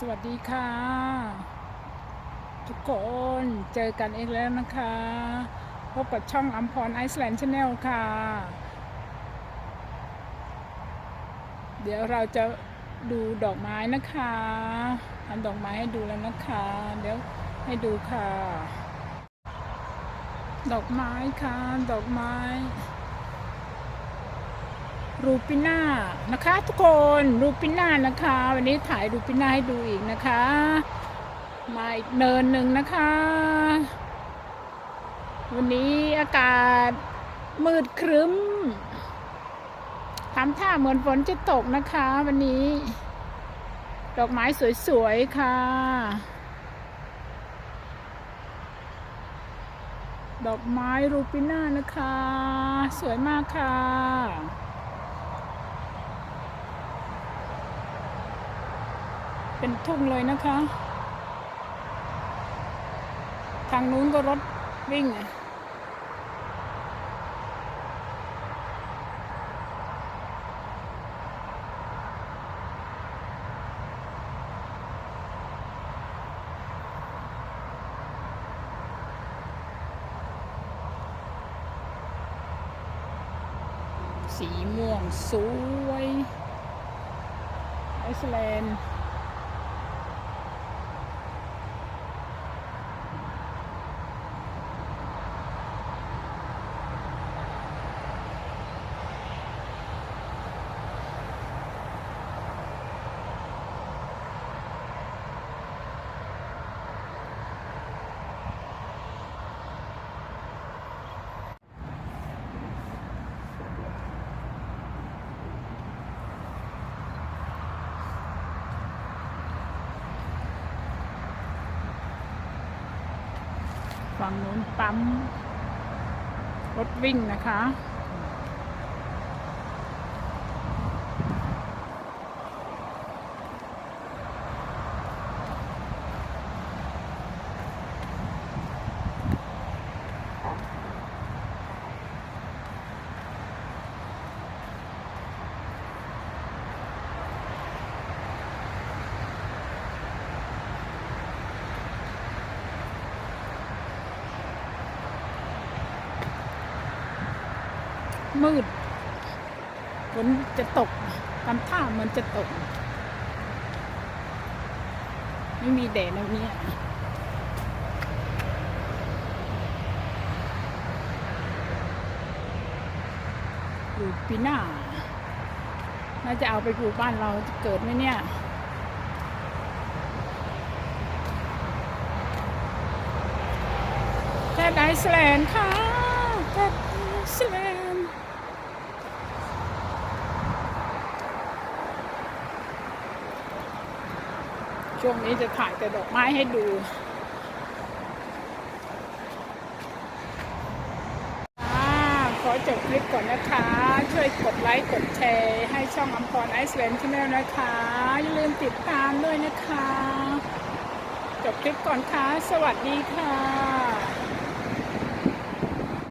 สวัสดีค่ะ ทุกคนเจอกันเองแล้วนะคะ พบกับช่องอัมพรไอซ์แลนด์ชาแนลค่ะ เดี๋ยวเราจะดูดอกไม้นะคะทำดอกไม้ให้ดูแล้วนะคะ เดี๋ยวให้ดูค่ะ ดอกไม้ค่ะ ดอกไม้ รูปิน่านะคะทุกคนรูปิน่านะคะ วันนี้ถ่ายรูปิน่าให้ดูอีกนะคะ มาอีกเนินหนึ่งนะคะ วันนี้อากาศมืดครึ้มทำท่าเหมือนฝนจะตกนะคะ วันนี้ ดอกไม้สวยๆค่ะ ดอกไม้รูปิน่านะคะ สวยมากค่ะ เป็นทุ่งเลยนะคะ ทางนู้นก็รถวิ่งอะสีม่วงสวยไอซ์แลนด์ ฝั่งนู้นปั๊ม รถวิ่งนะคะ มืดฝนจะตกทำท่ามันจะตก ไม่มีแดดแล้วเนี่ยอยู่ปีหน้า น่าจะเอาไปปลูกบ้านเราจะเกิดไหมเนี่ยแคทไอซ์แลนด์ค่ะแคทไอซ์แลนด์ ช่วงนี้จะถ่ายแต่ดอกไม้ให้ดูขอจบคลิปก่อนนะคะ ช่วยกดไลค์กดแชร์ให้ช่องอัมพรไอซ์แลนด์ชาแนลนะคะ อย่าลืมติดตามด้วยนะคะ จบคลิปก่อนค่ะ สวัสดีค่ะ